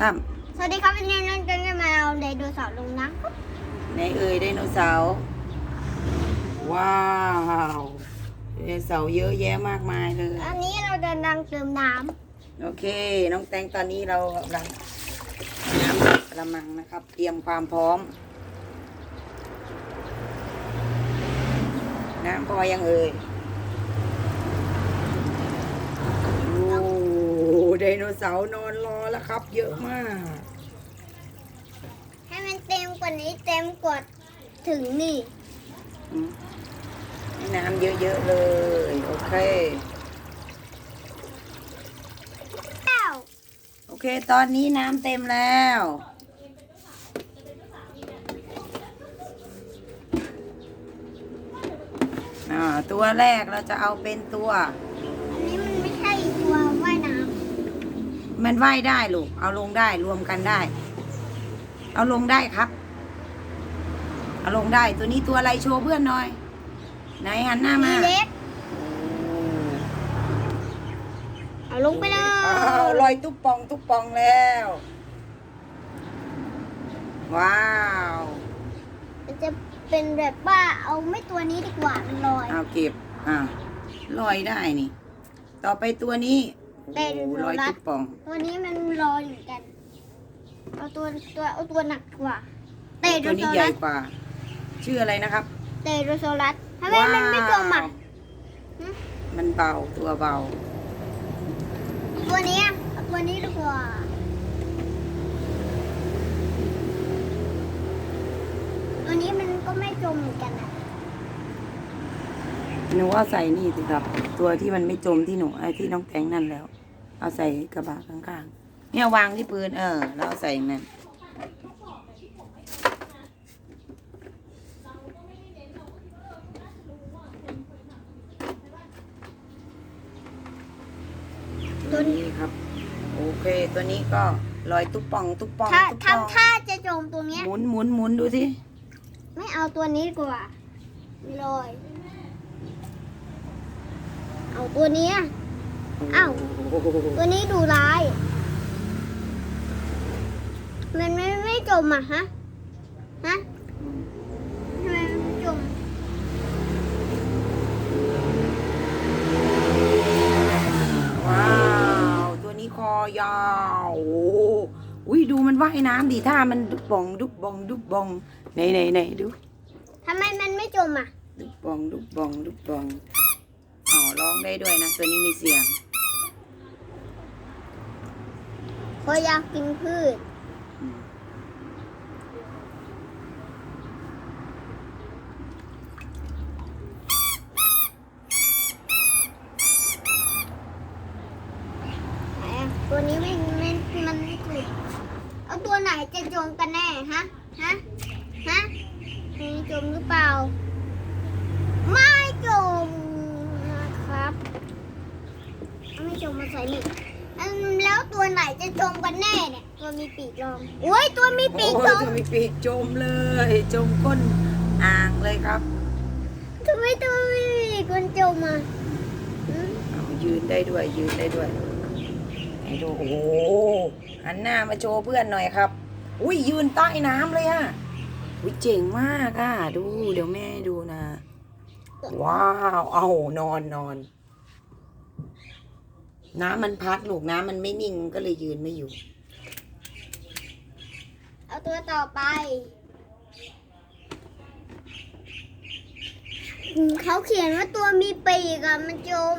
ตั้มสวัสดีครับวันนี้น้องจะมาเอาไดโนเสาร์ลงน้ำครับในเอ่ยไดโนเสาร์ว้าวไดโนเสาร์เยอะแยะมากมายเลยอันนี้เราจะดังเติมน้โอเค น้องแตงตอนนี้เรากำลังน้ำกระมังนะครับ เตรียมความพร้อม น้ำพอยังเอ่ยโอ้ ไดโนเสาร์นอนรอแล้วครับ เยอะมาก ให้มันเต็มกว่านี้เต็มกว่าถึงนี่น้ำเยอะๆเลย โอเค โอเค ตอนนี้น้ำเต็มแล้วตัวแรกเราจะเอาเป็นตัว อันนี้มันไม่ใช่ตัวว่ายน้ มันว่ายได้ลูก เอาลงได้รวมกันได้ เอาลงได้ครับ เอาลงได้ตัวนี้ตัวอะไรโชว์เพื่อนหน่อย ไหนหันหน้าำมามีเล็ก เอาลงไปเลอ้าวยลอยตุ๊บปองตุ๊บปองแล้ว ว้าว มันจะเป็นแบบว่าเอาไม่ตัวนี้ดีกว่ามันลอย เอาเก็บ อ่าลอยได้นี่ ต่อไปตัวนี้ ไดโนโอ้เสาร์ลอยตุ๊บปองตัวนี้มันลอยเหมือนกัน เอาตัวตัวเอาตัวหนักกว่าเตโดตัวโซนี้ใหญ่รัสกว่า ชื่ออะไรนะครับ เตโดโซรัสทำไมมันไม่จมอะว้าวหึมันเบาตัวเบา ตัวนี้อะเอาตัวนี้ดีกว่าตัวนี้มันก็ไม่จมเหมือนกันนะหนูว่าใส่นี่สิครับ ตัวที่มันไม่จมที่หนูไอ้ที่น้องแตงนั่นแล้ว เอาใส่กระบะข้างๆ เนี่ยวางที่ปืนเออแล้วเอาใส่นั่นตัวนี้ครับ โอเค ตัวนี้ก็ลอยตุ๊บปอง ตุ๊บปองถ้าตุ๊บปองทำท่าจะจมตัวเนี้ยหมุนหมุนหมุนดูสิ ไม่เอาตัวนี้ดีกว่าลอย เอาตัวเนี้ย อ้าวตัวนี้ดูร้าย มันไม่ไม่จมอะฮะ ฮะทำไมมันไม่จม ว้าว ตัวนี้คอยาวโอ้โหอุ้ยดูมันว่ายน้ำดิท่ามันดุบบอง ดุบบอง ดุบบองไหนไหนไหนดูทำไมมันไม่จมอะ ดุบบอง ดุบบอง ดุบบองอ๋อร้องได้ด้วยนะ ตัวนี้มีเสียง เพราะอยากกินพืชอืมไหนอะตัวนี้ไม่ไม่มันไม่ถูกเอาตัวไหนจะจมกันแน่ฮะ ฮะ ฮะมีจมหรือเปล่า ไม่จมนะครับ ไม่จมมาใส่นี่ อันแล้วตัวไหนจะจมกันแน่เนี่ย ตัวมีปีกลองโอ้ยตัวมีปีกโอ้จยมตัวมีปีกจมเลย จมก้นอ่างเลยครับทำไมตัวมีปีกมันจมอะอืมเอายืนได้ด้วย ยืนได้ด้วยให้ดูโอ้โหหันหน้ามาโชว์เพื่อนหน่อยครับ อุ้ยยืนใต้น้ำเลยอะอุ้ยเจ๋งมากอะดู เดี๋ยวแม่ให้ดูนะ ว้าว เอานอนนอน น้ำมันพัดลูกน้ำมันไม่นิ่งก็เลยยืนไม่อยู่ เอาตัวต่อไป เขาเขียนว่าตัวมีปีกอะมันจม